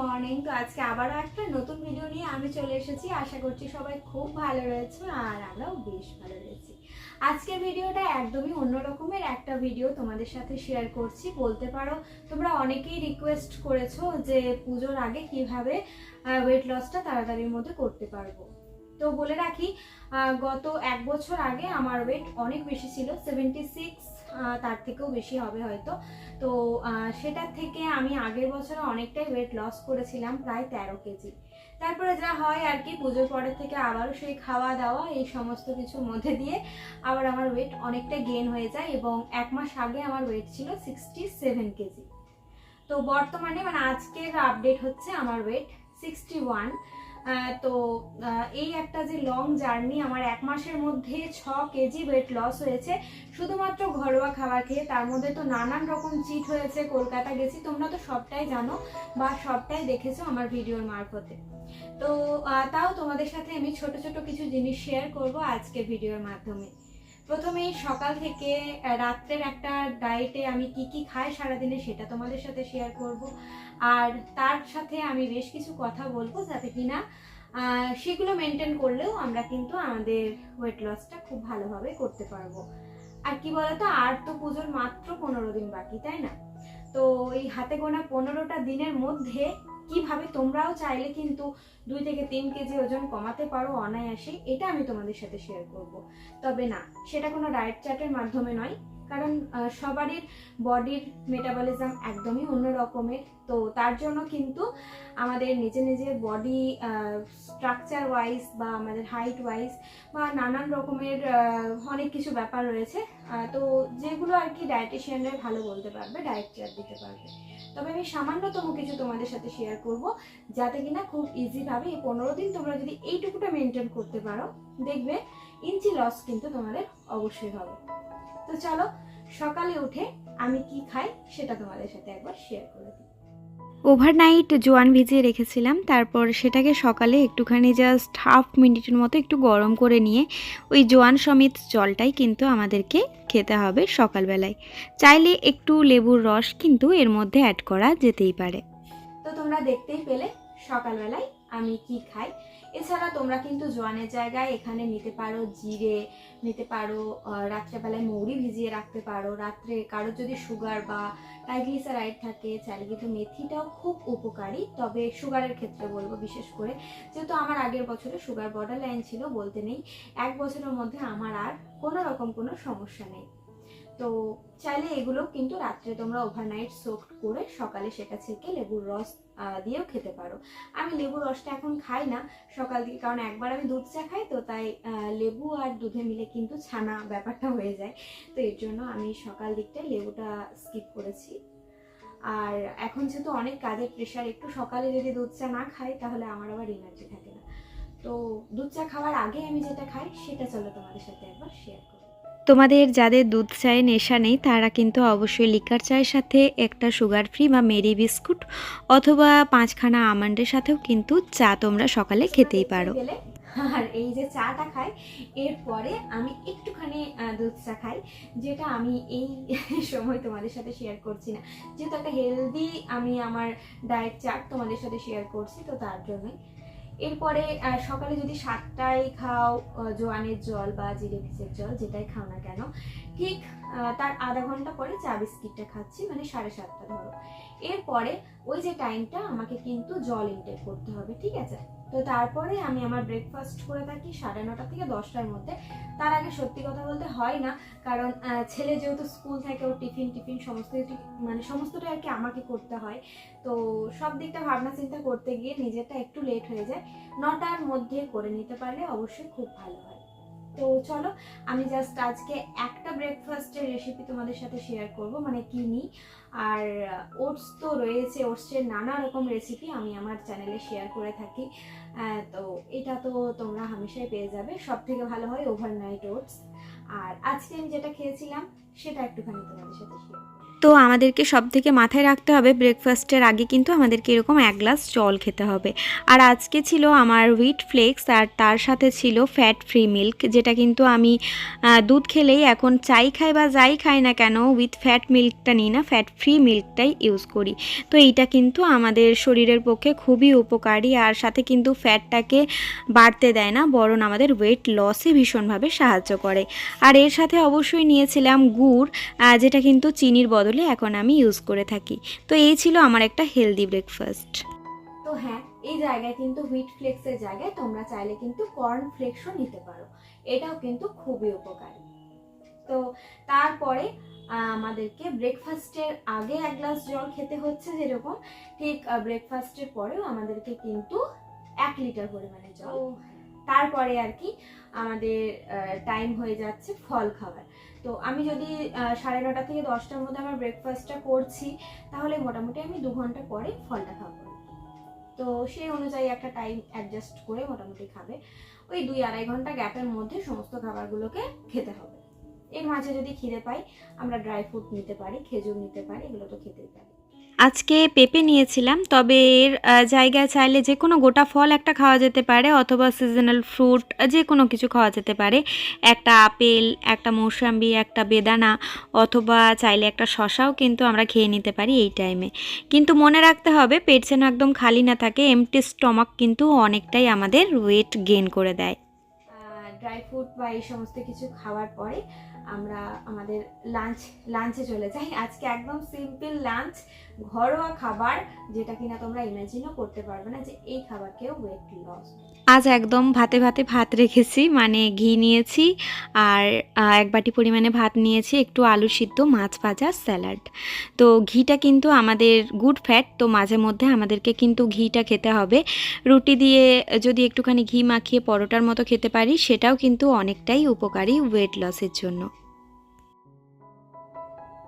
Morning তো আজকে আবারও একটা নতুন ভিডিও নিয়ে আমি চলে এসেছি। আশা করছি সবাই খুব ভালো রয়েছে আর আমরাও বেশ ভালো রয়েছি। আজকের ভিডিওটা একদমই অন্য রকমের একটা ভিডিও তোমাদের সাথে শেয়ার করছি। বলতে পারো, তোমরা অনেকেই রিকোয়েস্ট করেছ যে পুজোর আগে কীভাবে ওয়েট লসটা তাড়াতাড়ির মধ্যে করতে পারব। তো বলে রাখি গত এক বছর আগে আমার ওয়েট অনেক বেশি ছিল সেভেন্টি সিক্স তার থেকেও বেশি হবে হয়তো। তো সেটার থেকে আমি আগের বছরে অনেকটাই ওয়েট লস করেছিলাম, প্রায় তেরো কেজি। তারপরে যা হয় আর কি, পুজোর পরের থেকে আবারও সেই খাওয়া দাওয়া এই সমস্ত কিছুর মধ্যে দিয়ে আবার আমার ওয়েট অনেকটা গেন হয়ে যায় এবং এক মাস আগে আমার ওয়েট ছিল সিক্সটি সেভেন কেজি। তো বর্তমানে মানে আজকের আপডেট হচ্ছে আমার ওয়েট সিক্সটি ওয়ান তো এই একটা যে লং জার্নি আমার এক মাসের মধ্যে ছ কেজি ওয়েট লস হয়েছে। শুধুমাত্র ঘরোয়া খাবার খেয়ে তার মধ্যে তো নানান রকম চিট হয়েছে, কলকাতা গেছি। তোমরা তো সবটাই জানো বা সবটাই দেখেছ আমার ভিডিওর মারফতে। তো তাও তোমাদের সাথে আমি ছোট ছোট কিছু জিনিস শেয়ার করব আজকে ভিডিওর মাধ্যমে। প্রথমেই সকাল থেকে রাত্রের একটা ডায়েটে আমি কি কি খাই সারাদিনে সেটা তোমাদের সাথে শেয়ার করব। আর তার সাথে আমি বেশ কিছু কথা বলব যাতে কিনা সেগুলো মেনটেন করলেও আমরা কিন্তু আমাদের ওয়েট লসটা খুব ভালোভাবে করতে পারব। আর কি বলতো, আর তো পুজোর মাত্র পনেরো দিন বাকি, তাই না? তো এই হাতে গোনা পনেরোটা দিনের মধ্যে কীভাবে তোমরাও চাইলে কিন্তু দুই থেকে তিন কেজি ওজন কমাতে পারো অনায়াসে এটা আমি তোমাদের সাথে শেয়ার করব। তবে না, সেটা কোনো ডায়েট চার্টের মাধ্যমে নয়, কারণ সবারই বডির মেটাবলিজম একদমই অন্য রকমের। তো তার জন্য কিন্তু আমাদের নিজে নিজের বডি স্ট্রাকচার ওয়াইজ বা আমাদের হাইট ওয়াইজ বা নানান রকমের অনেক কিছু ব্যাপার রয়েছে। তো যেগুলো আর কি ডায়েটিশিয়ানরা ভালো বলতে পারবে ডায়েট চার্ট দিতে পারবে। তবে আমি সামান্যতম কিছু তোমাদের সাথে শেয়ার করব, যাতে কিনা খুব ইজিভাবে এই পনেরো দিন তোমরা যদি এইটুকুটা মেনটেন করতে পারো, দেখবে ইঞ্চি লস কিন্তু তোমাদের অবশ্যই হবে। তো চলো সকালে উঠে আমি কি খাই সেটা তোমাদের সাথে একবার শেয়ার করে দিই। ওভারনাইট জোয়ান ভিজিয়ে রেখেছিলাম। তারপর সেটাকে সকালে একটুখানি জাস্ট হাফ মিনিটের মতো একটু গরম করে নিয়ে ওই জোয়ান সমেত জলটাই কিন্তু আমাদেরকে খেতে হবে সকালবেলায়। চাইলে একটু লেবুর রস কিন্তু এর মধ্যে অ্যাড করা যেতেই পারে। তো তোমরা দেখতেই পেলে সকালবেলায় আমি কি খাই? এছাড়া তোমরা কিন্তু জোয়ানের জায়গায় এখানে নিতে পারো জিরে, নিতে পারো রাত্রেবেলায় মৌরি ভিজিয়ে রাখতে পারো। রাত্রে কারোর যদি সুগার বা ট্রাইগ্লিসারাইড থাকে চাইলে কিন্তু মেথিটাও খুব উপকারী। তবে সুগারের ক্ষেত্রে বলব বিশেষ করে, যেহেতু আমার আগের বছরে সুগার বর্ডার লাইন ছিল, বলতে নেই। এক বছরের মধ্যে আমার আর কোনো রকম কোনো সমস্যা নেই। তো চাইলে এগুলো কিন্তু রাত্রে তোমরা ওভারনাইট সোক করে সকালে সেটা ছেঁকে লেবুর রস দিয়েও খেতে পারো। আমি লেবুর রসটা এখন খাই না সকাল দিকে কারণ একবার আমি দুধ চা খাই তো তাই লেবু আর দুধে মিলে কিন্তু ছানা ব্যাপারটা হয়ে যায়। তো এর জন্য আমি সকাল দিকটায় লেবুটা স্কিপ করেছি। আর এখন যেহেতু অনেক কাজের প্রেশার একটু সকালে যদি দুধ চা না খাই তাহলে আমার আবার এনার্জি থাকে না। তো দুধ চা খাওয়ার আগে আমি যেটা খাই সেটা চলো তোমাদের সাথে একবার শেয়ার করি। তোমাদের যাদের দুধ চায়ে নেশা নেই, তারা কিন্তু অবশ্যই লিকার চায়ের সাথে একটা সুগার ফ্রি বা মেরি বিস্কুট অথবা পাঁচখানা আমন্ডের সাথেও কিন্তু চা তোমরা সকালে খেতেই পারো। আর এই যে চাটা খাই, এরপরে আমি একটুখানি দুধ চা খাই, যেটা আমি এই সময় তোমাদের সাথে শেয়ার করছি না। যেহেতু একটা হেলদি আমি আমার ডায়েট চার্ট তোমাদের সাথে শেয়ার করছি, তো তার জন্যই এরপরে সকালে যদি সাতটায় খাও জোয়ানের জল বা জিরে জল, যেটাই খাও না কেন, ঠিক তার আধা ঘণ্টা পরে চা বিস্কিটটা খাচ্ছি মানে সাড়ে সাতটা ধরো। এরপরে ওই যে টাইমটা আমাকে কিন্তু জল ইনটেক করতে হবে, ঠিক আছে? তো তারপরে আমি আমার ব্রেকফাস্ট করে থাকি সাড়ে নটা থেকে দশটার মধ্যে। তার আগে সত্যি কথা বলতে হয় না, কারণ ছেলে যেহেতু স্কুল থাকে ও টিফিন টিফিন সমস্ত মানে সমস্তটাই আর কি আমাকে করতে হয়। তো সব দিকটা ভাবনা চিন্তা করতে গিয়ে নিজেরটা একটু লেট হয়ে যায়। নটার মধ্যে করে নিতে পারলে অবশ্যই খুব ভালো হয়। তো চলো, আমি জাস্ট আজকে একটা ব্রেকফাস্টের রেসিপি তোমাদের সাথে শেয়ার করব মানে কিনি। আর ওটস তো রয়েছে ওটসের নানা রকম রেসিপি আমি আমার চ্যানেলে শেয়ার করে থাকি। তো এটা তো তোমরা হামেশাই পেয়ে যাবে। সব থেকে ভালো হয় ওভারনাইট ওটস আর আজকে আমি যেটা খেয়েছিলাম, সেটা একটুখানি তোমাদের সাথে শেয়ার তো আমাদেরকে সব থেকে মাথায় রাখতে হবে ব্রেকফাস্টের আগে কিন্তু আমাদেরকে এরকম এক গ্লাস জল খেতে হবে। আর আজকে ছিল আমার হুইট ফ্লেক্স আর তার সাথে ছিল ফ্যাট ফ্রি মিল্ক যেটা কিন্তু আমি দুধ খেলেই এখন চাই খাই বা যাই খাই না কেন উইথ ফ্যাট মিল্কটা নিই না ফ্যাট ফ্রি মিল্কটাই ইউজ করি। তো এইটা কিন্তু আমাদের শরীরের পক্ষে খুবই উপকারী আর সাথে কিন্তু ফ্যাটটাকে বাড়তে দেয় না, বরং আমাদের ওয়েট লসে ভীষণভাবে সাহায্য করে। আর এর সাথে অবশ্যই নিয়েছিলাম গুড় যেটা কিন্তু চিনির বদলে এখন আমি ইউজ করে থাকি। তো এই ছিল আমার একটা হেলদি ব্রেকফাস্ট তো হ্যাঁ এই জায়গায় কিন্তু হুইট ফ্লেক্সের জায়গায় তোমরা চাইলে কিন্তু কর্ন ফ্লেক্সও নিতে পারো। এটাও কিন্তু খুবই উপকারী। তো তারপরে আমাদেরকে ব্রেকফাস্টের আগে এক গ্লাস জল খেতে হচ্ছে যেরকম ঠিক ব্রেকফাস্টের পরেও আমাদেরকে কিন্তু এক লিটার পরিমাণে জল। তারপরে আর কি আমাদের টাইম হয়ে যাচ্ছে ফল খাবার তো আমি যদি সাড়ে নটা থেকে দশটার মধ্যে আমার ব্রেকফাস্টটা করছি, তাহলে মোটামুটি আমি দু ঘণ্টা পরে ফলটা খাব। তো সেই অনুযায়ী একটা টাইম অ্যাডজাস্ট করে মোটামুটি খাবে। ওই দুই আড়াই ঘণ্টা গ্যাপের মধ্যে সমস্ত খাবারগুলোকে খেতে হবে। এর মাঝে যদি খিদে পাই, আমরা ড্রাই ফ্রুট নিতে পারি, খেজুর নিতে পারি, এগুলো তো খেতেই পারি। আজকে পেঁপে নিয়েছিলাম, তবে এর জায়গায় চাইলে যে কোনো গোটা ফল একটা খাওয়া যেতে পারে, অথবা সিজনাল ফ্রুট যে কোনো কিছু খাওয়া যেতে পারে। একটা আপেল, একটা মৌসাম্বি, একটা বেদানা, অথবা চাইলে একটা শশাও কিন্তু আমরা খেয়ে নিতে পারি এই টাইমে কিন্তু মনে রাখতে হবে, পেট যেন একদম খালি না থাকে এমটি স্টমাক কিন্তু অনেকটাই আমাদের ওয়েট গেইন করে দেয়। ড্রাই ফ্রুট বা এই সমস্ত কিছু খাওয়ার পরে আমরা আমাদের লাঞ্চ লাঞ্চে চলে যাই। আজকে একদম সিম্পল লাঞ্চ ঘরোয়া খাবার, যেটা কিনা তোমরা ইমাজিনও করতে পারবে না যে এই খাবার খাবারকেও ওয়েট লস আজ একদম ভাতে ভাতে ভাত রেখেছি মানে ঘি নিয়েছি আর এক বাটি পরিমাণে ভাত নিয়েছি, একটু আলু সিদ্ধ, মাছ ভাজা, স্যালাড। তো ঘিটা কিন্তু আমাদের গুড ফ্যাট, তো মাঝে মধ্যে আমাদেরকে কিন্তু ঘিটা খেতে হবে। রুটি দিয়ে যদি একটুখানি ঘি মাখিয়ে পরোটার মতো খেতে পারি, সেটাও কিন্তু অনেকটাই উপকারী ওয়েট লসের জন্য।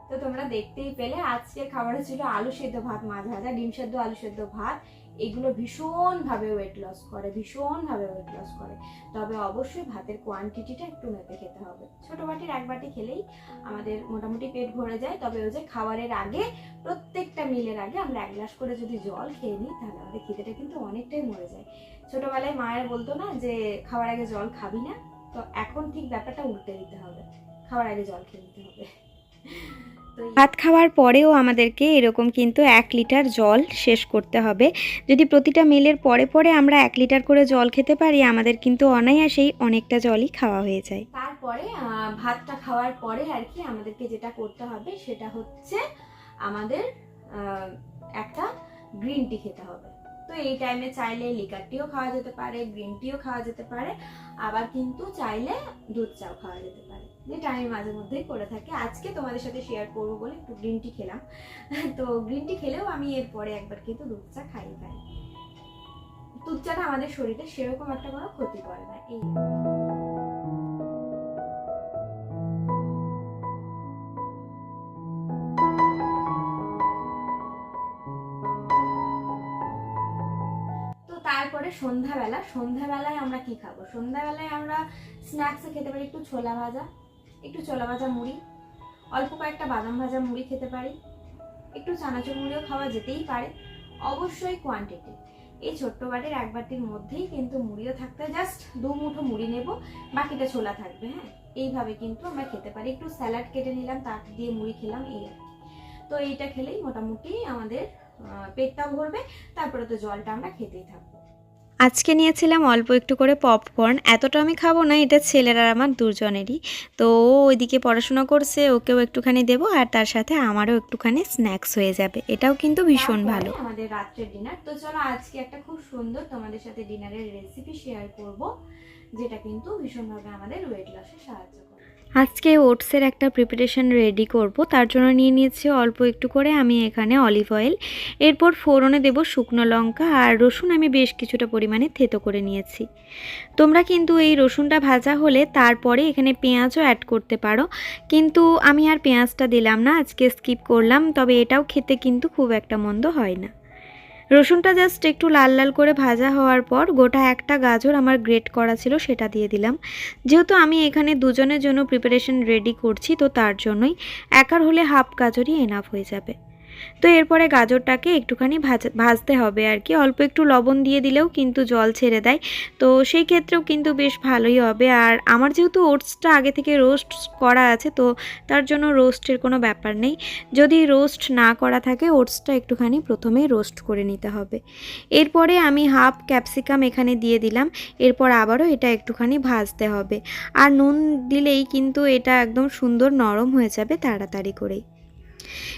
তো তোমরা দেখতেই পেলে আজকের খাবারে ছিল আলু সেদ্ধ ভাত, মাছ ভাজা, ডিম সেদ্ধ, আলু সেদ্ধ ভাত। এগুলো ভীষণভাবে ওয়েট লস করে, ভীষণভাবে ওয়েট লস করে। তবে অবশ্যই ভাতের কোয়ান্টিটিটা একটু মেপে খেতে হবে। ছোট বাটির এক বাটি খেলেই আমাদের মোটামুটি পেট ভরে যায়। তবে ওই যে খাবারের আগে, প্রত্যেকটা মিলের আগে আমরা এক গ্লাস করে যদি জল খেয়ে নিই, তাহলে আমাদের খিদেটা কিন্তু অনেকটাই মরে যায়। ছোটোবেলায় মায়ের বলতো না যে, খাওয়ার আগে জল খাবি না? তো এখন ঠিক ব্যাপারটা উল্টে দিতে হবে। খাওয়ার আগে জল খেয়ে নিতে হবে। ভাত খাওয়ার পরেও আমাদেরকে এরকম কিন্তু এক লিটার জল শেষ করতে হবে। যদি প্রতিটা মিলের পরে পরে আমরা এক লিটার করে জল খেতে পারি, আমাদের কিন্তু অনায়াসেই অনেকটা জলই খাওয়া হয়ে যায়। তারপরে ভাতটা খাওয়ার পরে আর কি আমাদেরকে যেটা করতে হবে, সেটা হচ্ছে আমাদের একটা গ্রিন টি খেতে হবে। তো এই টাইমে চাইলে লিকার টিও খাওয়া যেতে পারে গ্রিন টিও খাওয়া যেতে পারে, আবার কিন্তু চাইলে দুধ চাও খাওয়া যেতে পারে। যেটা আমি মাঝে মধ্যেই করে থাকি। আজকে তোমাদের সাথে শেয়ার করব বলে একটু গ্রিন টি খেলাম। তো গ্রিন টি খেলেও আমি এরপরে একবার কিন্তু দুধ চা খাই খাই দুধ চাটা আমাদের শরীরে সেরকম একটা কোনো ক্ষতি করে না, এই তারপরে সন্ধ্যাবেলা, সন্ধ্যাবেলায় আমরা কি খাব? সন্ধ্যাবেলায় আমরা স্ন্যাক্সে খেতে পারি একটু ছোলা ভাজা। একটু ছোলা ভাজা মুড়ি, অল্প কয়েকটা বাদাম ভাজা মুড়ি খেতে পারি। একটু চানাচুর মুড়িও খাওয়া যেতেই পারে, অবশ্যই কোয়ান্টিটি এই ছোট্ট বাটির এক বাটির মধ্যেই কিন্তু মুড়িও থাকতে জাস্ট দু মুঠো মুড়ি নেব, বাকিটা ছোলা থাকবে হ্যাঁ? এইভাবে কিন্তু আমরা খেতে পারি। একটু স্যালাড কেটে নিলাম, তার দিয়ে মুড়ি খেলাম, এই আর তো এইটা খেলেই মোটামুটি আমাদের পেটটাও ভরবে, তারপরে তো জলটা আমরা খেতেই থাকব। আজকে নিয়েছিলাম অল্প একটু করে পপকর্ন। এতটা আমি খাব না এটা ছেলের আর আমার দুজনেরই। তো ও ওইদিকে পড়াশোনা করছে ওকেও একটুখানি দেবো আর তার সাথে আমারও একটুখানি স্ন্যাক্স হয়ে যাবে। এটাও কিন্তু ভীষণ ভালো। আমাদের রাত্রের ডিনার তো চলো আজকে একটা খুব সুন্দর তোমাদের সাথে ডিনারের রেসিপি শেয়ার করব যেটা কিন্তু ভীষণভাবে আমাদের ওয়েট লসে সাহায্য করে আজকে ওটসের একটা প্রিপারেশন রেডি করব। তার জন্য নিয়ে নিয়েছি অল্প একটু করে। আমি এখানে অলিভ অয়েল এরপর ফোড়নে দেব শুকনো লঙ্কা আর রসুন আমি বেশ কিছুটা পরিমাণে থেতো করে নিয়েছি। তোমরা কিন্তু এই রসুনটা ভাজা হলে তারপরে এখানে পেঁয়াজও অ্যাড করতে পারো। কিন্তু আমি আর পেঁয়াজটা দিলাম না, আজকে স্কিপ করলাম, তবে এটাও খেতে কিন্তু খুব একটা মন্দ হয় না। রসুনটা জাস্ট একটু লাল লাল করে ভাজা হওয়ার পর গোটা একটা গাজর আমার গ্রেট করা ছিল, সেটা দিয়ে দিলাম। যেহেতু আমি এখানে দুজনের জন্য প্রিপারেশন রেডি করছি, তো তার জন্যই। একার হলে হাফ গাজরই এনাফ হয়ে যাবে। তো এরপরে গাজরটাকে একটুখানি ভাজ, ভাজতে হবে আর কি। অল্প একটু লবণ দিয়ে দিলেও কিন্তু জল ছেড়ে দেয়। তো সেই ক্ষেত্রেও কিন্তু বেশ ভালোই হবে। আর আমার যেহেতু ওটসটা আগে থেকে রোস্ট করা আছে, তো তার জন্য রোস্টের কোনো ব্যাপার নেই। যদি রোস্ট না করা থাকে, ওটসটা একটুখানি প্রথমে রোস্ট করে নিতে হবে। এরপরে আমি হাফ ক্যাপসিকাম এখানে দিয়ে দিলাম। এরপর আবারও এটা একটুখানি ভাজতে হবে। আর নুন দিলেই কিন্তু এটা একদম সুন্দর নরম হয়ে যাবে তাড়াতাড়ি করেই।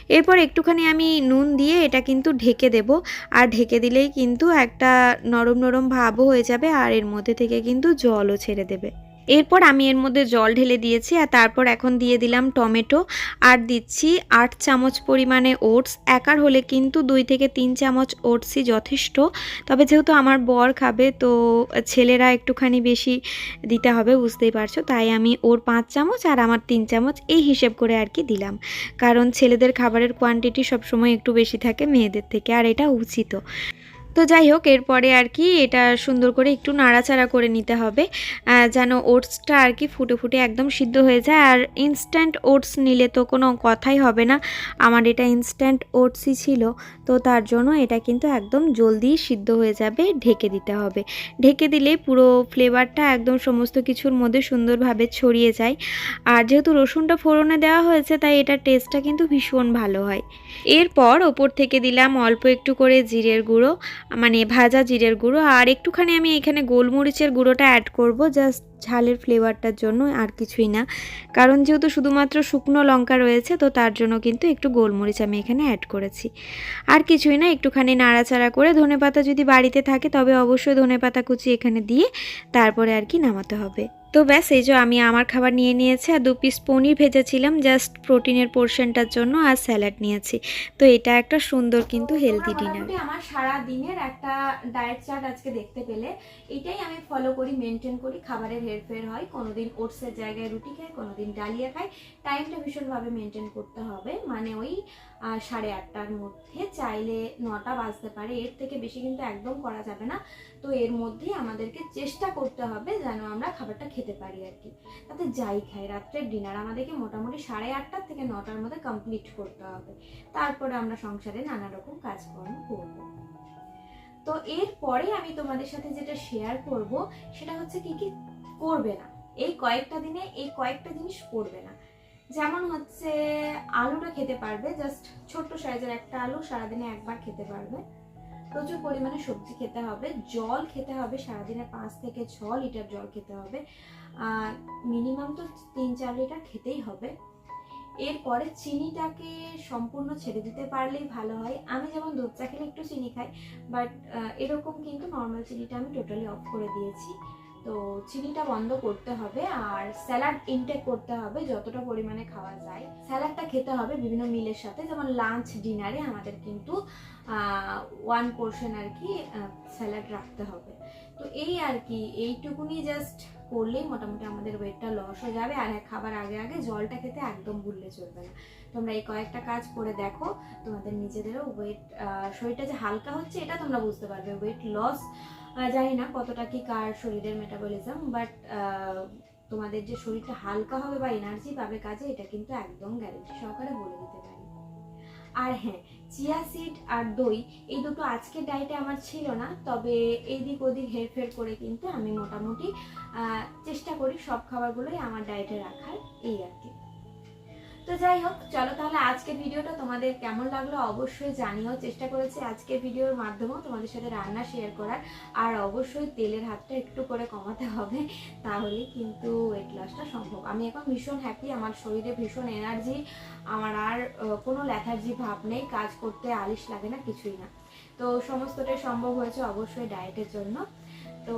এরপর একটুখানি আমি নুন দিয়ে এটা কিন্তু ঢেকে দেব। আর ঢেকে দিলেই কিন্তু একটা নরম নরম ভাবও হয়ে যাবে আর এর মধ্যে থেকে কিন্তু জলও ছেড়ে দেবে। এরপর আমি এর মধ্যে জল ঢেলে দিয়েছি আর তারপর এখন দিয়ে দিলাম টমেটো। আর দিচ্ছি আট চামচ পরিমাণে ওটস। একার হলে কিন্তু দুই থেকে তিন চামচ ওটসই যথেষ্ট। তবে যেহেতু আমার বর খাবে, তো ছেলেরা একটুখানি বেশি দিতে হবে, বুঝতেই পারছ? তাই আমি ওর পাঁচ চামচ আর আমার তিন চামচ এই হিসেব করে আর কি দিলাম। কারণ ছেলেদের খাবারের কোয়ান্টিটি সবসময় একটু বেশি থাকে মেয়েদের থেকে, আর এটা উচিত। তো যাই হোক, এরপরে আর কি এটা সুন্দর করে একটু নাড়াচাড়া করে নিতে হবে যেন ওটসটা আর কি ফুটে ফুটে একদম সিদ্ধ হয়ে যায়। আর ইনস্ট্যান্ট ওটস নিলে তো কোনো কথাই হবে না। আমার এটা ইনস্ট্যান্ট ওটসই ছিল। তো তার জন্য এটা কিন্তু একদম জলদি সিদ্ধ হয়ে যাবে, ঢেকে দিতে হবে। ঢেকে দিলে পুরো ফ্লেভারটা একদম সমস্ত কিছুর মধ্যে সুন্দরভাবে ছড়িয়ে যায়। আর যেহেতু রসুনটা ফোড়নে দেওয়া হয়েছে, তাই এটার টেস্টটা কিন্তু ভীষণ ভালো হয়। এরপর ওপর থেকে দিলাম অল্প একটু করে জিরের গুঁড়ো মানে ভাজা জিরের গুঁড়ো। আর একটুখানি আমি এখানে গোলমরিচের গুঁড়োটা অ্যাড করব জাস্ট ঝালের ফ্লেভারটার জন্য আর কিছুই না। কারণ যেহেতু শুধুমাত্র শুকনো লঙ্কা রয়েছে, তো তার জন্য কিন্তু একটু গোলমরিচ আমি এখানে অ্যাড করেছি। আর কিছুই না, একটুখানি নাড়াচাড়া করে ধনেপাতা যদি বাড়িতে থাকে, তবে অবশ্যই ধনেপাতা কুচি এখানে দিয়ে তারপরে আর কি নামাতে হবে। তো ব্যাস এই যে আমি আমার খাবার নিয়ে নিয়েছি আর দু পিস পনির ভেজেছিলাম জাস্ট প্রোটিনের পোর্শনটার জন্য আর স্যালাড নিয়েছি। তো এটা একটা সুন্দর কিন্তু হেলদি ডিনার আমার সারা দিনের একটা ডায়েট চার্ট আজকে দেখতে পেলে। এটাই আমি ফলো করি মেনটেন করি খাবারের হেরফের হয়। কোনোদিন ওটসের জায়গায় রুটি খাই কোনোদিন ডালিয়া খাই। টাইমটা ভীষণভাবে মেনটেন করতে হবে। মানে ওই সাড়ে আটটার মধ্যে চাইলে নটা বাজতে পারে। এর থেকে বেশি কিন্তু একদম করা যাবে না। তো এর মধ্যেই আমাদেরকে চেষ্টা করতে হবে যেন আমরা খাবারটা খেতে পারি আর কি। তাতে যাই খাই। রাত্রের ডিনার আমাদেরকে মোটামুটি সাড়ে আটটার থেকে নটার মধ্যে কমপ্লিট করতে হবে। তারপরে আমরা সংসারে নানা রকম কাজকর্ম করব। তো এরপরে আমি তোমাদের সাথে যেটা শেয়ার করব, সেটা হচ্ছে কি কি করবে না। এই কয়েকটা দিনে, এই কয়েকটা জিনিস করবে না। যেমন হচ্ছে আলুটা খেতে পারবে জাস্ট ছোট্ট সাইজের একটা আলু সারাদিনে একবার খেতে পারবে। প্রচুর পরিমাণে সবজি খেতে হবে, জল খেতে হবে, সারাদিনে পাঁচ থেকে ছ লিটার জল খেতে হবে, আর মিনিমাম তো তিন চার লিটার খেতেই হবে। এরপরে চিনিটাকে সম্পূর্ণ ছেড়ে দিতে পারলেই ভালো হয়। আমি যেমন দুধ চা খেলে একটু চিনি খাই বাট এরকম কিন্তু নর্মাল চিনিটা আমি টোটালি অফ করে দিয়েছি। তো চিনিটা বন্ধ করতে হবে আর স্যালাড ইনটেক করতে হবে যতটা পরিমাণে খাওয়া যায়। স্যালাডটা খেতে হবে বিভিন্ন মিলের সাথে যেমন লাঞ্চ ডিনারে আমাদের কিন্তু ওয়ান পোর্শন আর কি স্যালাড রাখতে হবে। তো এই আর কি এইটুকুনি জাস্ট করলেই মোটামুটি আমাদের ওয়েটটা লস হয়ে যাবে। আর হ্যাঁ, খাবার আগে আগে জলটা খেতে একদম ভুললে চলবে না। তোমরা এই কয়েকটা কাজ করে দেখো তোমাদের নিজেদেরও ওয়েট শরীরটা যে হালকা হচ্ছে এটা তোমরা বুঝতে পারবে। ওয়েট লস জানি না কতটা কি কার শরীরের মেটাবলিজম বাট তোমাদের যে শরীরটা হালকা হবে বা এনার্জি পাবে কাজে, এটা কিন্তু একদম গ্যারেন্টি সহকারে বলে দিতে পারি। আর হ্যাঁ চিয়া সিড আর দই, এই দুটো আজকের ডায়েটে আমার ছিল না, তবে এদিক ওদিক হেরফের করে কিন্তু আমি মোটামুটি চেষ্টা করি সব খাবারগুলোই আমার ডায়েটে রাখার, এই আর কি। তো যাই হোক, চলো তাহলে আজকের ভিডিওটা তোমাদের কেমন লাগল অবশ্যই জানিও। চেষ্টা করেছি আজকের ভিডিওর মাধ্যমেও তোমাদের সাথে রান্না শেয়ার করার। আর অবশ্যই তেলের হাতটা একটু করে কমাতে হবে, তাহলে কিন্তু ওয়েট লসটা সম্ভব। আমি এখন ভীষণ হ্যাপি আমার শরীরে ভীষণ এনার্জি আমার আর কোনো ল্যাথার্জি ভাব নেই, কাজ করতে আলিশ লাগে না, কিছুই না। তো সমস্তটাই সম্ভব হয়েছে অবশ্যই ডায়েটের জন্য। তো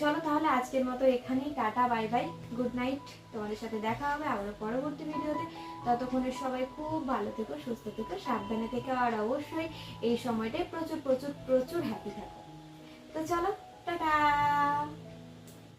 চলো তাহলে আজকের মতো এখানেই tata, bye bye, good night, তোমাদের সাথে দেখা হবে আবারও পরবর্তী ভিডিওতে। ততক্ষণে সবাই খুব ভালো থেকো, সুস্থ থেকো, সাবধানে থেকে, আর অবশ্যই এই সময়টায় প্রচুর প্রচুর প্রচুর হ্যাপি থাকো। তো চলো, টাটা!